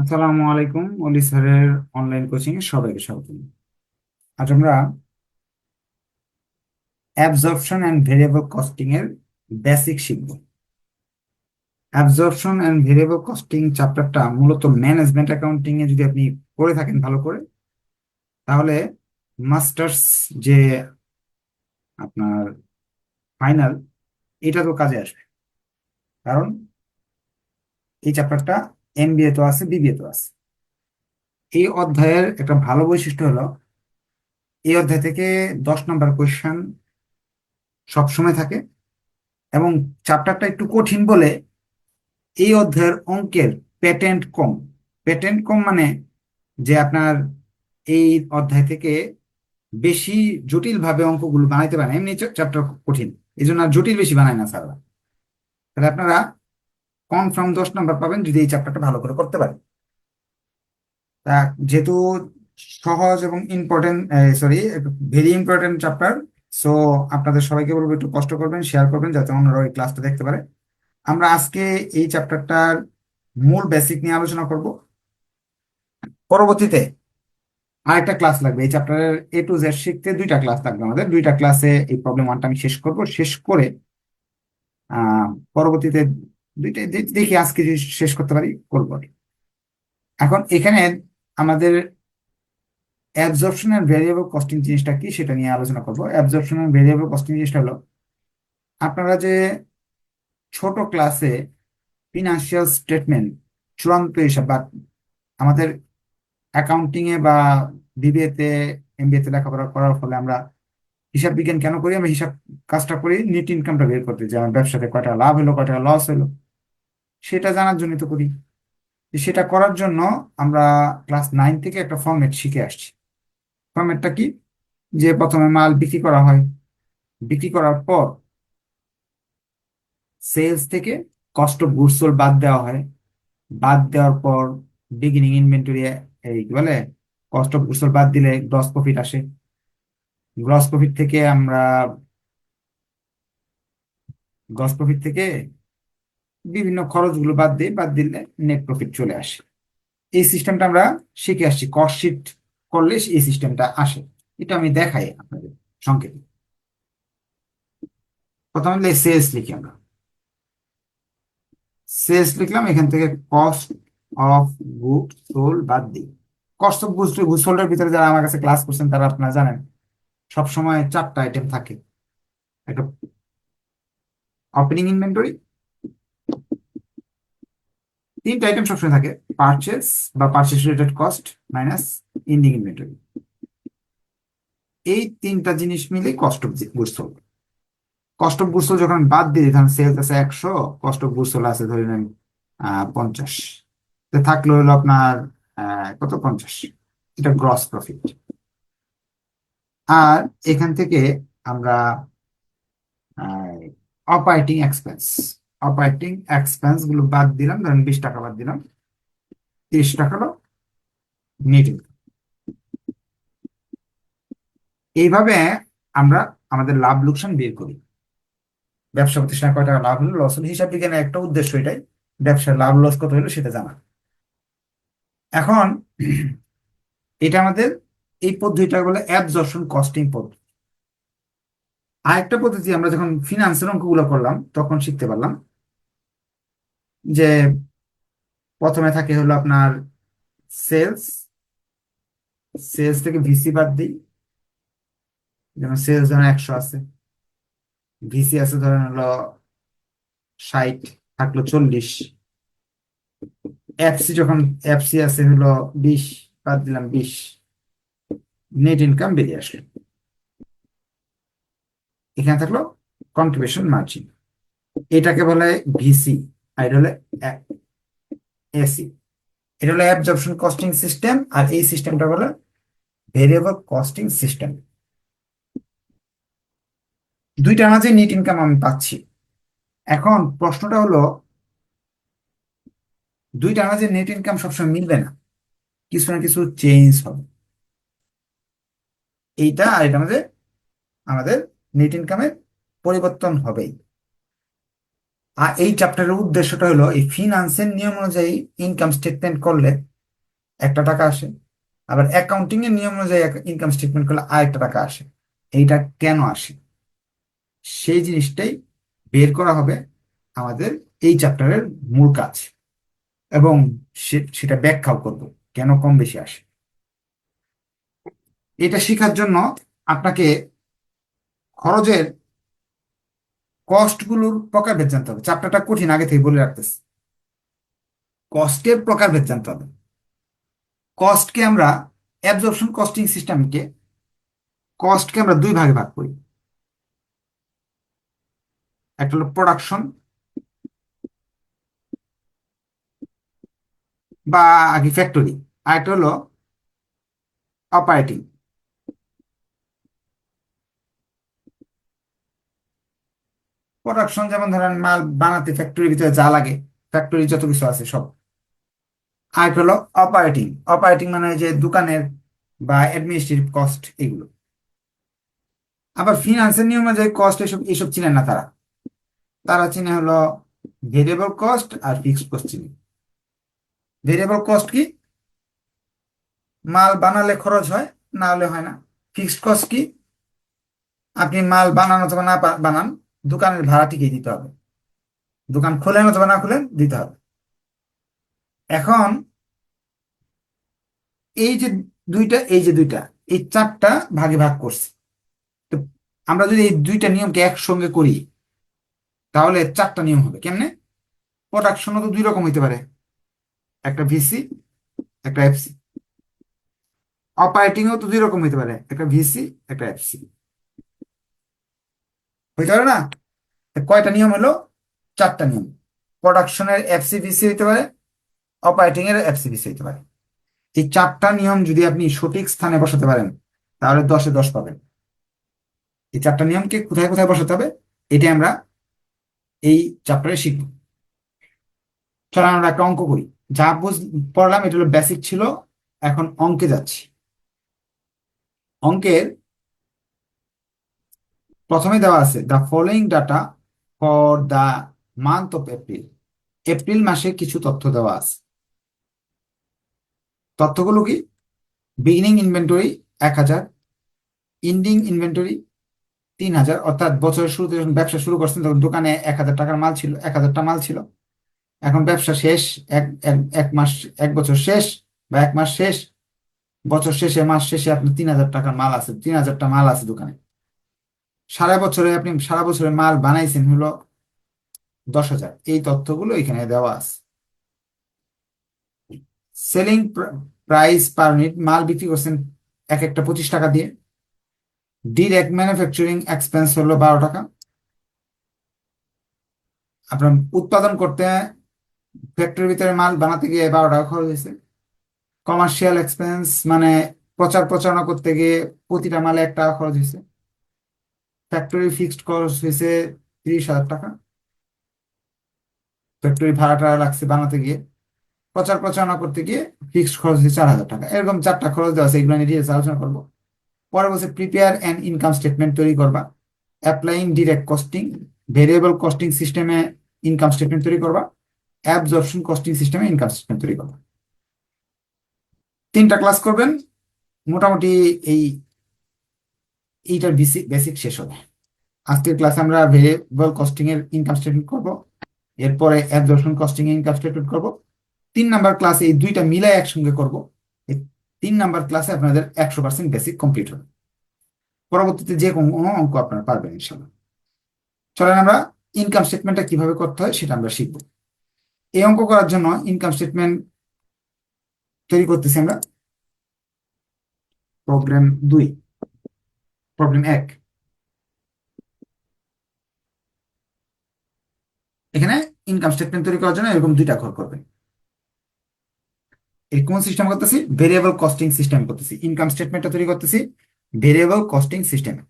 আসসালামু আলাইকুম, অলি স্যারের অনলাইন কোচিং এ সবাইকে স্বাগত। আজ আমরা অ্যাবজর্পশন অ্যান্ড ভেরিয়েবল কস্টিং এর বেসিক শিখব। অ্যাবজর্পশন অ্যান্ড ভেরিয়েবল কস্টিং চ্যাপ্টারটা মূলত ম্যানেজমেন্ট অ্যাকাউন্টিং এ যদি আপনি পড়ে থাকেন ভালো করে, তাহলে মাস্টার্স যে আপনার ফাইনাল এটা তো কাজে আসবে। কারণ এই চ্যাপ্টারটা এমবিএ তো আছে, বিবিএ তো আছে। এই অধ্যায়ের একটা ভালো বৈশিষ্ট্য হলো, এই অধ্যায় থেকে দশ নম্বর কোয়েশ্চেন সবসময় থাকে এবং চ্যাপ্টারটা একটু কঠিন বলে এই অধ্যায়ের অঙ্কের প্যাটেন্ট কম। প্যাটেন্ট কম মানে যে আপনার এই অধ্যায় থেকে বেশি জটিলভাবে অঙ্কগুলো বানাইতে পারেন। এমনি চ্যাপ্টার কঠিন এই জন্য আর জটিল বেশি বানায় না স্যাররা। তাহলে আপনারা কনফার্ম দশ নম্বর পাবেন যদি এই চ্যাপ্টারটা ভালো করে করতে পারেন। তা যেহেতু সহজ এবং important sorry very important chapter so আপনাদের সবাইকে বলব একটু কষ্ট করবেন শেয়ার করবেন, যাতে অন্যরা ওই ক্লাসটা দেখতে পারে। আমরা আজকে এই চ্যাপ্টারটার মূল বেসিক নিয়ে আলোচনা করব। পরবর্তীতে আরেকটা ক্লাস লাগবে। এই চ্যাপ্টারের এ টু জেড শিখতে দুইটা ক্লাস লাগবে আমাদের। দুইটা ক্লাসে এই প্রবলেম ওয়ানটা আমি শেষ করব। শেষ করে পরবর্তীতে দুইটা দেখি আজকে শেষ করতে পারি, করব এখন এখানে আমাদের অ্যাবজর্পশন এন্ড ভেরিয়েবল কস্টিং জিনিসটা কি সেটা নিয়ে আলোচনা করব। অ্যাবজর্পশন এন্ড ভেরিয়েবল কস্টিং জিনিসটা হলো, আপনারা যে ছোট ক্লাসে ফিনান্সিয়াল স্টেটমেন্ট চূড়ান্ত হিসাব বা আমাদের অ্যাকাউন্টিং এ বা বিবিএ তে এমবিএ তে লেখাপড়া করার ফলে আমরা হিসাব বিজ্ঞান কেন করি? আমরা হিসাব কাজটা করি নেট ইনকামটা বের করতে যে আমার ব্যবসাতে কয়টা লাভ হলো, কয়টা লস হলো। সেটা জানার জন্য তো করি। সেটা করার জন্য আমরা ক্লাস নাইন থেকে একটা ফর্মেট শিখে আসছি। ফর্মেটটা কি? যে প্রথমে মাল বিক্রি করা হয়। বিক্রি করার পর সেলস থেকে কস্ট অফ গুডস সোল্ড বাদ দেওয়া হয়। বাদ দেওয়ার পর বিগিনিং ইনভেন্টরি এই কি বলে? কস্ট অফ গুডস সোল্ড বাদ দিলে গ্রস প্রফিট আসে। গ্রস প্রফিট থেকে আমরা গ্রস প্রফিট থেকে বিভিন্ন খরচগুলো বাদ দিই বাদ দিলে নেট প্রফিট চলে আসে। এই সিস্টেমটা আমরা শিখে আসছি। কস্ট শিট করলে এই সিস্টেমটা আসে। এটা আমি দেখাই আপনাদের সংক্ষেপে। প্রথমে সেলস লিখি আমরা। সেলস লিখলাম, এখান থেকে কস্ট অফ গুড সোল্ড বাদ দিই। কস্ট অফ গুড গুড সোল্ডের ভিতরে যারা আমার কাছে ক্লাস করছেন, তারা আপনারা জানেন সব সময় চারটা আইটেম থাকে। একটা ওপেনিং ইনভেন্টরি তিনটা আইটেম সবসময় থাকে পারচেস বা purchase related cost minus ending inventory এই তিনটা জিনিস মিলে cost of good sold cost of good sold যখন বাদ দিই তখন সেলস আছে একশো কস্ট অফ গুড সোল্ড আছে ধরে নেন পঞ্চাশ। থাকল হলো আপনার কত? পঞ্চাশ। এটা গ্রস প্রফিট আর এখান থেকে আমরা অপারেটিং এক্সপেন্স অপারেটিং এক্সপেন্সগুলো বাদ দিলাম, ধরেন বিশ টাকা বাদ দিলাম, তিরিশ টাকা হলো নেট এইভাবে আমরা আমাদের লাভ লোকসান বের করি। ব্যবসা প্রতিষ্ঠানে কয় টাকা লাভ হলো লস হলো। হিসাব বিজ্ঞানের একটা উদ্দেশ্য এটাই, ব্যবসার লাভ লস কত হলো সেটা জানা। এখন এটা আমাদের এই পদ্ধতিটা বলে অ্যাবজর্পশন কস্টিং পদ্ধতি। আরেকটা পদ্ধতি আমরা যখন ফিনান্সের অঙ্কগুলো করলাম, তখন শিখতে পারলাম যে প্রথমে থাকে হলো আপনার সেলস সেলস থেকে ভিসি বাদ দিই। যেমন সেলস ধরেন একশো আছে। ভিসি আছে ধরেন হলো ষাট, থাকল চল্লিশ। এফসি যখন এফসি আছে হলো বিশ, বাদ দিলাম বিশ। নেট ইনকাম বেরিয়ে আসলো। এখানে থাকল কন্ট্রিবিউশন মার্জিন এটাকে বলে ভিসি আর এটা হলো এসি এটা হলো অ্যাবজর্পশন কস্টিং সিস্টেম আর এই সিস্টেমটা বলে ভেরিয়েবল কস্টিং সিস্টেম দুইটার মাঝে নেট ইনকাম আমি পাচ্ছি। এখন প্রশ্নটা হলো, দুইটার মাঝে নেট ইনকাম সবসময় মিলবে না। কিছু না কিছু চেঞ্জ হবে। এইটা আর এটা মাঝে আমাদের নেট ইনকামের পরিবর্তন হবেই। আর এই চ্যাপ্টারের উদ্দেশ্যটা হলো, এই ফিনান্সের নিয়ম অনুযায়ী ইনকাম স্টেটমেন্ট করলে একটা টাকা আসে, আবার অ্যাকাউন্টিং এর নিয়ম অনুযায়ী ইনকাম স্টেটমেন্ট করলে আরেকটা টাকা আসে। এইটা কেন আসে? সেই জিনিসটাই বের করা হবে আমাদের এই চ্যাপ্টারের মূল কাজ। এবং সেটা ব্যাখ্যাও করব, কেন কম বেশি আসে। এটা শেখার জন্য আপনাকে খরচের কস্টগুলোর প্রকারভেদ জানতে হবে। চ্যাপ্টারটা কঠিন, আগে থেকে বলে রাখতেছি। কস্টের প্রকারভেদ জানতে হবে। কস্টকে আমরা অ্যাবজর্পশন কস্টিং সিস্টেমকে কস্টকে আমরা দুই ভাগে ভাগ করি। একটা হলো প্রোডাকশন বা আগে ফ্যাক্টরি আর একটা হলো অপারেটিং প্রোডাকশন যেমন ধরেন মাল বানাতে ফ্যাক্টরির ভিতরে যা লাগে ফ্যাক্টরি যত কিছু আছে সব। আর হলো অপারেটিং অপারেটিং মানে যে দোকানের বা অ্যাডমিনিস্ট্রেটিভ কস্ট এগুলো। আবার ফিনান্সের নিয়ম অনুযায়ী কস্ট এসব এসব চিনেন না তারা। তারা চিনে হলো ভেরিয়েবল কস্ট আর ফিক্সড কস্ট চিনে। ভেরিয়েবল কস্ট কি? মাল বানালে খরচ হয়, না হলে হয় না। ফিক্সড কস্ট কি? আপনি মাল বানান অথবা না বানান দোকানের ভাড়া ঠিকই দিতে হবে। দোকান খোলেন অথবা না খুলেন, দিতে হবে। এখন এই যে দুইটা, এই যে দুইটা, এই চারটা ভাগে ভাগ করছে। তো আমরা যদি এই দুইটা নিয়মকে একসঙ্গে করি, তাহলে চারটা নিয়ম হবে। কেমনে? প্রোডাকশনও তো দুই রকম হইতে পারে। একটা ভিসি একটা এফসি অপারেটিংও তো দুই রকম হইতে পারে। একটা ভিসি একটা এফসি হইতে পারে না? কয়টা নিয়ম হলো? চারটা নিয়ম। প্রোডাকশনের এফসি ভিসি হইতে পারে অপারেটিং এর এফসি ভিসি হইতে পারে। এই চারটা নিয়ম যদি আপনি সঠিক স্থানে বসাতে পারেন, তাহলে দশে দশ পাবেন। এই চারটা নিয়মকে কোথায় কোথায় বসাতে হবে? এটা আমরা এই চ্যাপ্টারে শিখব। চলো আমরা একটা অঙ্ক করি। যা বুঝ, পড়লাম, এটা হলো বেসিক ছিল, এখন অঙ্কে যাচ্ছি। অঙ্কের প্রথমে দেওয়া আছে the following data for the month of April April মাসে কিছু তথ্য দেওয়া আছে। তথ্যগুলো কি? বিগিনিং ইনভেন্টরি এক হাজার ইন্ডিং ইনভেন্টরি তিন হাজার, অর্থাৎ বছরের শুরুতে যখন ব্যবসা শুরু করছেন তখন দোকানে এক হাজার টাকার মাল ছিল, এক হাজারটা মাল ছিল। এখন ব্যবসা শেষ এক এক মাস, এক বছর শেষ বা এক মাস শেষ, বছর শেষে, মাস শেষে আপনার তিন হাজার টাকার মাল আছে, তিন হাজারটা মাল আছে দোকানে। সারা বছরে আপনি সারা বছরে মাল বানাইছেন হলো দশ হাজার। এই তথ্যগুলো এখানে দেওয়া আছে। সেলিং প্রাইস পার ইউনিট মাল বিক্রি করছেন এক একটা পঁচিশ টাকা দিয়ে। ডিরেক্ট ম্যানুফ্যাকচারিং এক্সপেন্স হলো বারো টাকা। আপনার উৎপাদন করতে ফ্যাক্টরির ভিতরে মাল বানাতে গিয়ে বারো টাকা খরচ হয়েছে। কমার্শিয়াল এক্সপেন্স মানে প্রচার প্রচারণা করতে গিয়ে প্রতিটা মালে এক টাকা খরচ হয়েছে। ফ্যাক্টরি ফিক্সড খরচ হয়েছে তিরিশ হাজার টাকা। ফ্যাক্টরি ভাড়াটা লাগছে বানাতে গিয়ে। প্রচার প্রচারণা করতে গিয়ে ফিক্সড খরচ হয়েছে চার হাজার টাকা। এরকম চারটা খরচ দেওয়া আছে, এগুলো নিয়ে আলোচনা করব। পরে বলছে প্রিপেয়ার অ্যান্ড ইনকাম স্টেটমেন্ট তৈরি করবা। Applying direct costing variable costing সিস্টেমে ইনকাম স্টেটমেন্ট তৈরি করবা। অ্যাবজর্পশন কস্টিং সিস্টেমে ইনকাম স্টেটমেন্ট তৈরি করবা। তিনটা ক্লাস করবেন। মোটামুটি এই এইটার বেসিক বেসিক শেষ হবে। আজকের ক্লাসে আমরা ভেরিয়েবল কস্টিং এর ইনকাম স্টেটমেন্ট করব, এরপরে অ্যাবজর্পশন কস্টিং এর ইনকাম স্টেটমেন্ট করব। তিন নাম্বার ক্লাসে এই দুইটা মিলাই একসঙ্গে করব, এই তিন নাম্বার ক্লাসে আপনাদের একশো পার্সেন্ট বেসিক কমপ্লিট হবে। পরবর্তীতে যে কোনো অঙ্ক আপনারা পারবেন ইনশাল্লাহ চলেন আমরা ইনকাম স্টেটমেন্টটা কীভাবে করতে হয় সেটা আমরা শিখব। এই অঙ্ক করার জন্য ইনকাম স্টেটমেন্ট তৈরি করতেছি আমরা। প্রবলেম দুই। প্রবলেম এক। এখানে ইনকাম স্টেটমেন্ট তৈরি করার জন্য এরকম দুইটা ঘর করবেন। এই কোন সিস্টেম করতেছি? ভেরিয়েবল কস্টিং সিস্টেম করতেছি। ইনকাম স্টেটমেন্টটা তৈরি করতেছি ভেরিয়েবল কস্টিং সিস্টেমে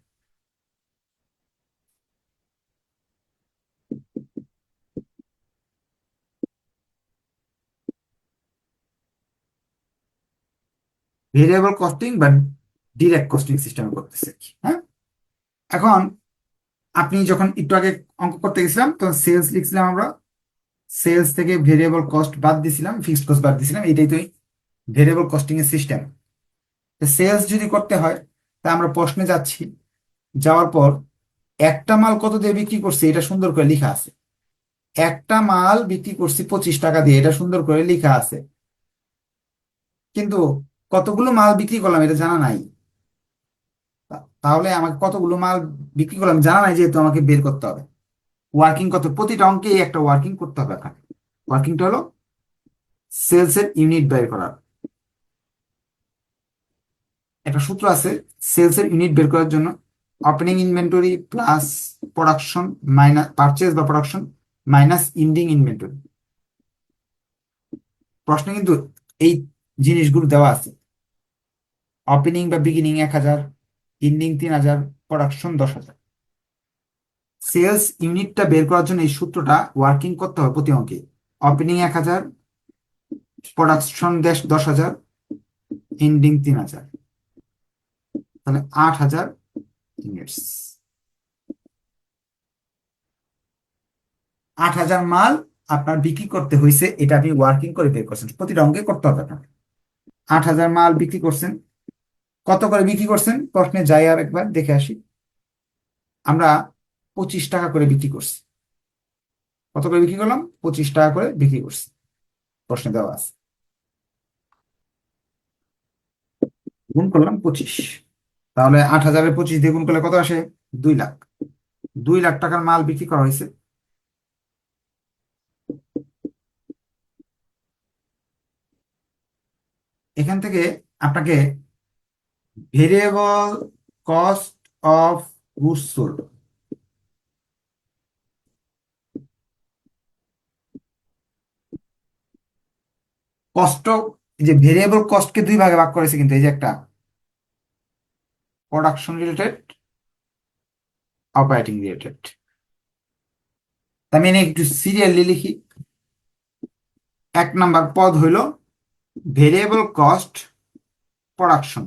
ভেরিয়েবল কস্টিং বা ডিরেক্ট কস্টিং সিস্টেমে করতেছে হ্যাঁ? এখন আপনি যখন একটু আগে অঙ্ক করতে গেছিলাম তখন সেলস লিখছিলাম আমরা সেলস থেকে ভেরিয়েবল কস্ট বাদ দিছিলাম ফিক্সড কস্ট বাদ দিছিলাম এটাই তো ভেরিয়েবল কস্টিং এর সিস্টেম সেলস যদি করতে হয়, তা আমরা প্রশ্নে যাচ্ছি, যাওয়ার পর একটা মাল কত দিয়ে বিক্রি করছি এটা সুন্দর করে লেখা আছে। একটা মাল বিক্রি করছি পঁচিশ টাকা দিয়ে, এটা সুন্দর করে লেখা আছে। কিন্তু কতগুলো মাল বিক্রি করলাম এটা জানা নাই। তাহলে আমাকে কতগুলো মাল বিক্রি করলাম? জানা নাই যেহেতু আমাকে বের করতে হবে। ওয়ার্কিং কত, প্রতিটা অঙ্কেই একটা ওয়ার্কিং করতে হবে এখানে ওয়ার্কিংটা হলো সেলস এর ইউনিট বের করার। একটা সূত্র আছে সেলস এর ইউনিট বের করার জন্য opening inventory plus production minus purchase বা প্রোডাকশন মাইনাস ইন্ডিং ইনভেন্টরি প্রশ্নে কিন্তু এই জিনিসগুলো দেওয়া আছে। ওপেনিং বা বিগিনিং এক হাজার ইন্ডিং তিন হাজার প্রোডাকশন দশ হাজার। সেলস ইউনিটটা বের করার জন্য এই সূত্রটা ওয়ার্কিং করতে হবে প্রতি অঙ্কে। ওপেনিং এক হাজার প্রোডাকশন দেশ দশ হাজার এন্ডিং তিন হাজার। তাহলে আট হাজার ইউনিটস আট হাজার মাল আপনার বিক্রি করতে হয়েছে এটা আপনি ওয়ার্কিং করে বের করছেন। প্রতিটা অঙ্কে করতে হবে আপনাকে। আট হাজার মাল বিক্রি করছেন কত করে বিক্রি করছেন? প্রশ্নে যাই আর একবার দেখে আসি। আমরা পঁচিশ টাকা করে বিক্রি করছি। কত করে বিক্রি করলাম? পঁচিশ টাকা করে বিক্রি করছি। প্রশ্নে দেওয়া আছে। গুণ করলাম পঁচিশ। তাহলে আট হাজারের পঁচিশ দিয়ে গুণ করলে কত আসে? দুই লাখ। দুই লাখ টাকার মাল বিক্রি করা হয়েছে। এখান থেকে আপনাকে variable cost of goods sold কষ্ট যে ভেরিয়েবল কস্টকে দুই ভাগে ভাগ করেছে কিন্তু, এই যে একটা প্রোডাকশন রিলেটেড অপারেটিং রিলেটেড আমি একটু সিরিয়ালি লিখি। এক নাম্বার পদ হইল variable cost production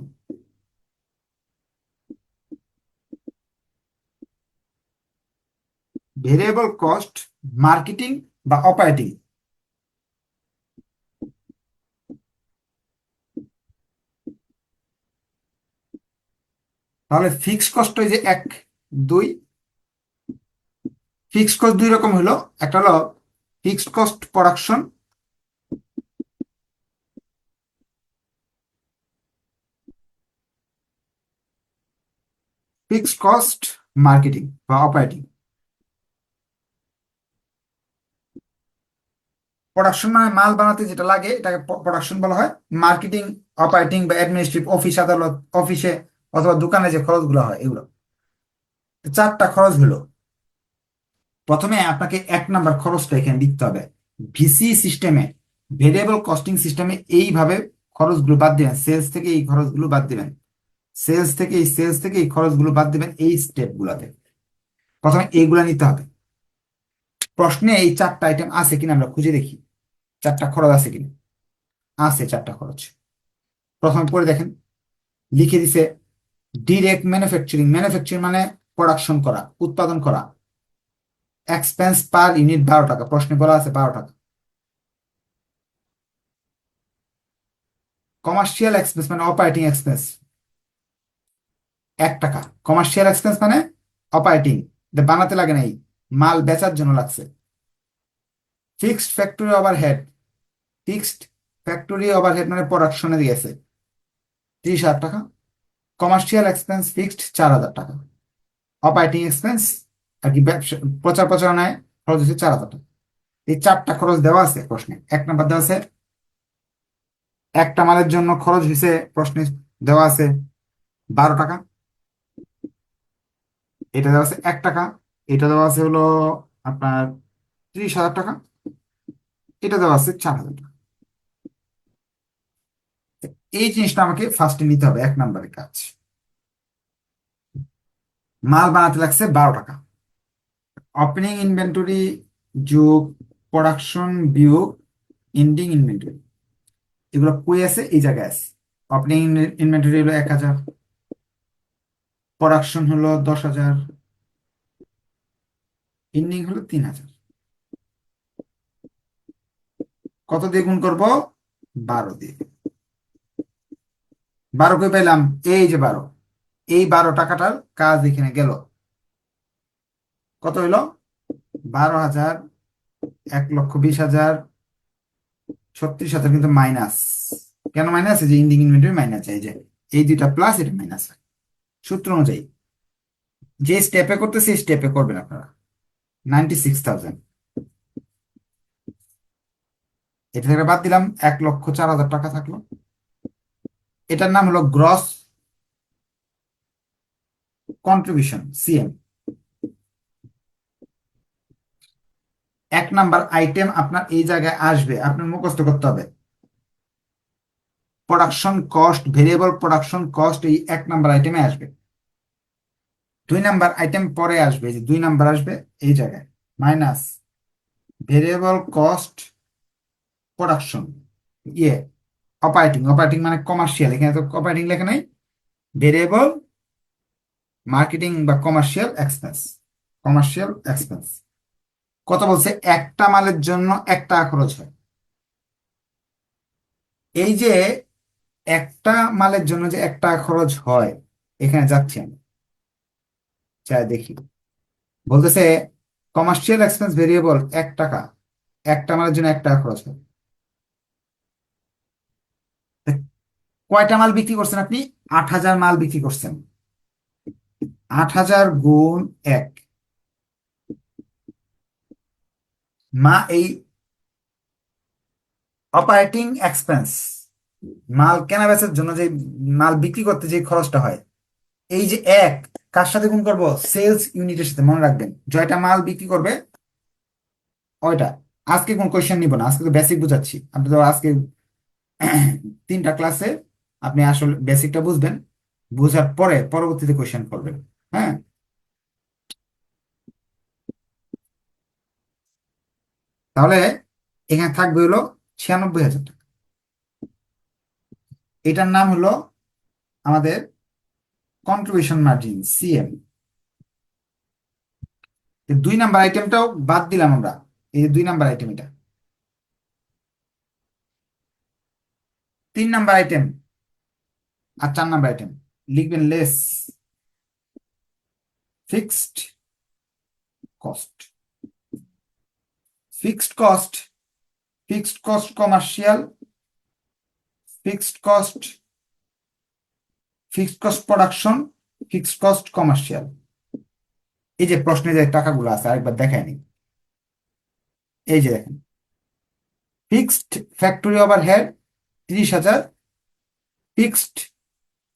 variable cost marketing বা অপারেটিং তাহলে ফিক্সড কস্ট ওই যে এক, দুই। ফিক্সড কস্ট দুই রকম হলো, একটা হলো fixed cost production fixed cost marketing বা অপারেটিং প্রোডাকশন মানে মাল বানাতে যেটা লাগে, এটাকে প্রোডাকশন বলা হয়। মার্কেটিং অপারেটিং বা অ্যাডমিনিস্ট্রেটিভ অফিস আদালত অফিসে অথবা দোকানে যে খরচগুলো হয়, এগুলো। চারটা খরচ হলো। প্রথমে আপনাকে এক নাম্বার খরচটা এখানে লিখতে হবে। ভিসি সিস্টেমে ভেরিয়েবল কস্টিং সিস্টেমে এইভাবে খরচগুলো বাদ দিবেন। সেলস থেকে এই খরচগুলো বাদ দিবেন। সেলস থেকে এই সেলস থেকে এই খরচগুলো বাদ দিবেন এই স্টেপগুলোতে প্রথমে এইগুলা নিতে হবে। প্রশ্নে এই চারটা আইটেম আছে কিনা আমরা খুঁজে দেখি। চারটা খরচ আছে কিনা? আছে চারটা খরচ। প্রথমে পড়ে দেখেন, লিখে দিছে ডিরেক্ট ম্যানুফ্যাকচারিং ম্যানুফ্যাকচারিং মানে প্রোডাকশন করা, উৎপাদন করা। এক্সপেন্স পার ইউনিট বারো টাকা। প্রশ্নে বলা আছে বারো টাকা। কমার্শিয়াল এক্সপেন্স মানে অপারেটিং এক্সপেন্স এক টাকা। কমার্শিয়াল এক্সপেন্স মানে অপারেটিং বানাতে লাগে নাই মাল বেচার জন্য লাগছে। Fixed factory overhead fixed factory overhead মানে প্রোডাকশনে দিয়েছে। ত্রিশ হাজার টাকা। কমার্শিয়াল এক্সপেন্স ফিক্সড চার হাজার টাকা। অপারেটিং এক্সপেন্স আর কি ব্যবসা, প্রচার প্রচারণায় খরচ হচ্ছে চার হাজার টাকা। এই চারটা খরচ দেওয়া আছে প্রশ্নে। এক নাম্বার দেওয়া আছে, একটা মালের জন্য খরচ হয়েছে প্রশ্নে দেওয়া আছে বারো টাকা। এটা দেওয়া আছে এক টাকা। এটা দেওয়া আছে হলো আপনার ত্রিশ হাজার টাকা। এটা দেওয়া আছে চার হাজার টাকা। এই জিনিসটা আমাকে ফার্স্টে নিতে হবে, এক নম্বরের কাজ। মাল বানাতে লাগছে বারো টাকা। ওপেনিং ইনভেন্টরি যোগ প্রোডাকশন বিয়োগ এন্ডিং ইনভেন্টরি এগুলো কই আছে? এই জায়গায় আছে। ওপেনিং ইনভেন্টরি হলো এক হাজার। প্রোডাকশন হলো দশ হাজার। ইন্ডিং হলো তিন হাজার। কত দিয়ে গুণ করব? বারো দিয়ে। বারো কে পেলাম এই যে বারো। এই বারো টাকাটার কাজ এখানে গেল। কত হইল? বারো হাজার, এক লক্ষ বিশ হাজার, ছত্রিশ হাজার কিন্তু মাইনাস। কেন মাইনাস? যে ইন্ডিং ইনভেন্টরি মাইনাস এই যে, এই দুইটা প্লাস এটা মাইনাস সূত্র অনুযায়ী। যে স্টেপে করতে সেই স্টেপে করবেন আপনারা। নাইনটি সিক্স থাউজেন্ড এটা থেকে বাদ দিলাম, এক লক্ষ চার হাজার টাকা থাকল। এটার নাম হলো গ্রস কন্ট্রিবিউশন সিএম এক নাম্বার আইটেম আপনার এই জায়গায় আসবে, আপনার মুখস্থ করতে হবে। Production cost variable production cost এই এক নাম্বার আইটেমে আসবে। দুই নাম্বার আইটেম পরে আসবে যে দুই নাম্বার আসবে, এই জায়গায়। মাইনাস ভেরিয়েবল কস্ট প্রোডাকশন ইয়ে অপারেটিং অপারেটিং মানে কমার্শিয়াল এখানে তো অপারেটিং লেখা নাই। ভেরিয়েবল মার্কেটিং বা কমার্শিয়াল এক্সপেন্স কমার্শিয়াল এক্সপেন্স কত বলছে? একটা মালের জন্য এক টাকা খরচ হয়। এই যে একটা মালের জন্য যে এক টাকা খরচ হয়, এখানে যাচ্ছি আমি। চাই দেখি। বলতেছে কমার্শিয়াল এক্সপেন্স ভেরিয়েবল এক টাকা। একটা মালের জন্য এক টাকা খরচ হয়। কয়টা মাল বিক্রি করছেন আপনি? আট হাজার মাল বিক্রি করছেন। আট হাজার গুণ এক। মা, এই অপারেটিং এক্সপেন্স মাল কেনা বেচার জন্য যে মাল বিক্রি করতে যে খরচটা হয়, এই যে এক, কার সাথে গুণ করব? সেলস ইউনিটের সাথে, মনে রাখবেন। জয়টা মাল বিক্রি করবে, ওইটা। আজকে কোন কোয়েশ্চেন নিব না, আজকে তো বেসিক বুঝাচ্ছি। আপনি তো আজকে তিনটা ক্লাসে আপনি আসলে বেসিকটা বুঝবেন, বুঝার পরে পরবর্তীতে কোয়েশ্চেন করবেন হ্যাঁ? তাহলে এখানে থাকবে হলো ছিয়ানব্বই হাজার টাকা। এটার নাম হলো আমাদের কন্ট্রিবিউশন মার্জিন সিএম দুই নাম্বার আইটেমটাও বাদ দিলাম আমরা, এই যে দুই নাম্বার আইটেম এটা। তিন নাম্বার আইটেম আর চার নাম্বার আইটেম লিখবেন less fixed cost fixed cost fixed cost commercial fixed cost fixed cost production fixed cost commercial এই যে প্রশ্নে যে টাকাগুলো আছে, আরেকবার দেখায়নি এই যে দেখেন ফিক্সড ফ্যাক্টরি ওভারহেড তিরিশ হাজার ফিক্সড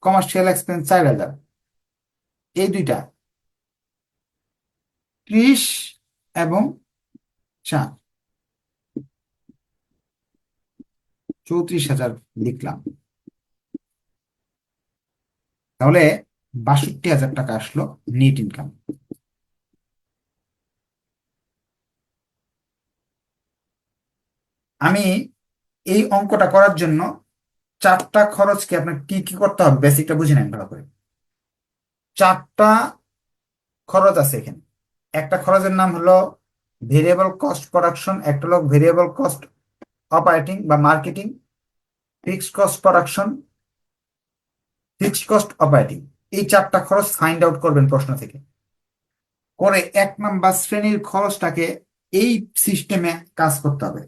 কমার্শিয়াল এক্সপেন্স চার হাজার এই দুইটা। ত্রিশ এবং চার চৌত্রিশ হাজার লিখলাম। তাহলে বাষট্টি হাজার টাকা আসলো নেট ইনকাম আমি এই অঙ্কটা করার জন্য চারটা খরচকে আপনার কি কি করতে হবে? বেসিকটা বুঝে নেন ভালো করে। চারটা খরচ আছে এখানে। একটা খরচের নাম হলো ভেরিয়েবল কস্ট প্রোডাকশন একটা হলো ভেরিয়েবল কস্ট অপারেটিং বা marketing fixed cost production fixed cost operating এই চারটা খরচ ফাইন্ড আউট করবেন প্রশ্ন থেকে। করে এক নাম্বার শ্রেণির খরচটাকে এই সিস্টেমে কাজ করতে হবে।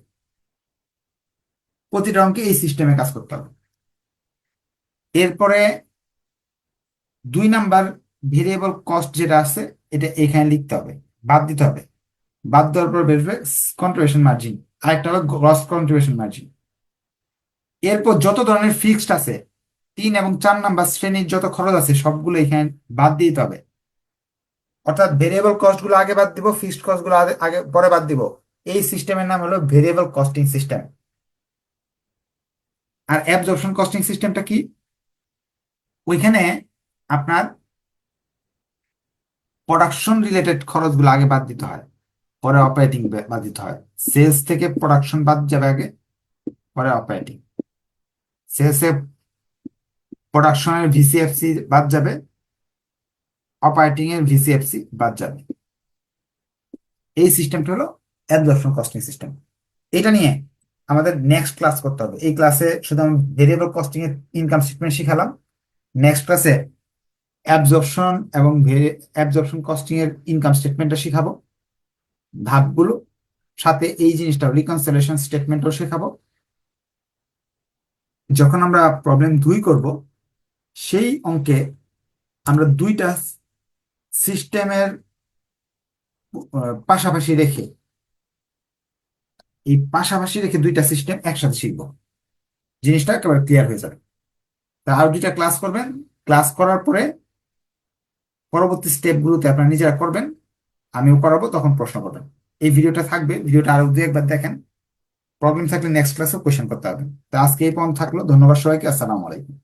প্রতিটা অঙ্কে এই সিস্টেমে কাজ করতে হবে। এরপরে দুই নাম্বার ভেরিয়েবল কস্ট যেটা আছে, এটা এখানে লিখতে হবে, বাদ দিতে হবে। বাদ দেওয়ার পর বেরবে কন্ট্রিবিউশন মার্জিন আরেকটা হলো গ্রস কন্ট্রিবিউশন মার্জিন এরপর যত ধরনের ফিক্সড আছে, তিন এবং চার নাম্বার শ্রেণির যত খরচ আছে, সবগুলো এখানে বাদ দিতে হবে। অর্থাৎ ভেরিয়েবল কস্টগুলো আগে বাদ দিব ফিক্সড কস্টগুলো আগে পরে বাদ দিব। এই সিস্টেমের নাম হলো ভেরিয়েবল কস্টিং সিস্টেম আর অ্যাবজর্পশন কস্টিং সিস্টেমটা কি? ওইখানে আপনার প্রোডাকশন রিলেটেড খরচগুলো আগে বাদ দিতে হয়, পরে অপারেটিং বাদ দিতে হয়। সেলস থেকে প্রোডাকশন বাদ যাবে আগে, পরে অপারেটিং সেলসে প্রোডাকশনের ভিসিএফসি বাদ যাবে অপারেটিং এর ভিসিএফসি বাদ যাবে। এই সিস্টেমটা হলো অ্যাবজর্পশন কস্টিং সিস্টেম এটা নিয়ে আমাদের নেক্সট ক্লাস করতে হবে। এই ক্লাসে শুধু আমি ভেরিয়েবল কস্টিং এর ইনকাম স্টেটমেন্ট শিখালাম নেক্সট ক্লাসে অ্যাবজর্পশন এবং অ্যাবজর্পশন কস্টিং এর ইনকাম স্টেটমেন্টটা শিখাবো। ধাপগুলো, সাথে এই জিনিসটা রিকনসিলেশন স্টেটমেন্টও শেখাবো। যখন আমরা প্রবলেম দুই করব, সেই অঙ্কে আমরা দুইটা সিস্টেমের পাশাপাশি রেখে, এই পাশাপাশি রেখে দুইটা সিস্টেম একসাথে শিখব। জিনিসটা একেবারে ক্লিয়ার হয়ে যাবে। তা আর দুইটা ক্লাস করবেন? ক্লাস করার পরে পরবর্তী স্টেপগুলোতে আপনারা নিজেরা করবেন, আমিও করাবো, তখন প্রশ্ন করবেন। এই ভিডিওটা থাকবে ভিডিওটা আরও দু একবার দেখেন। প্রবলেম থাকলে নেক্সট ক্লাসে কোয়েশ্চেন করতে হবে। তো আজকে এই পর্যন্ত থাকল, ধন্যবাদ সবাইকে, আসসালামু আলাইকুম।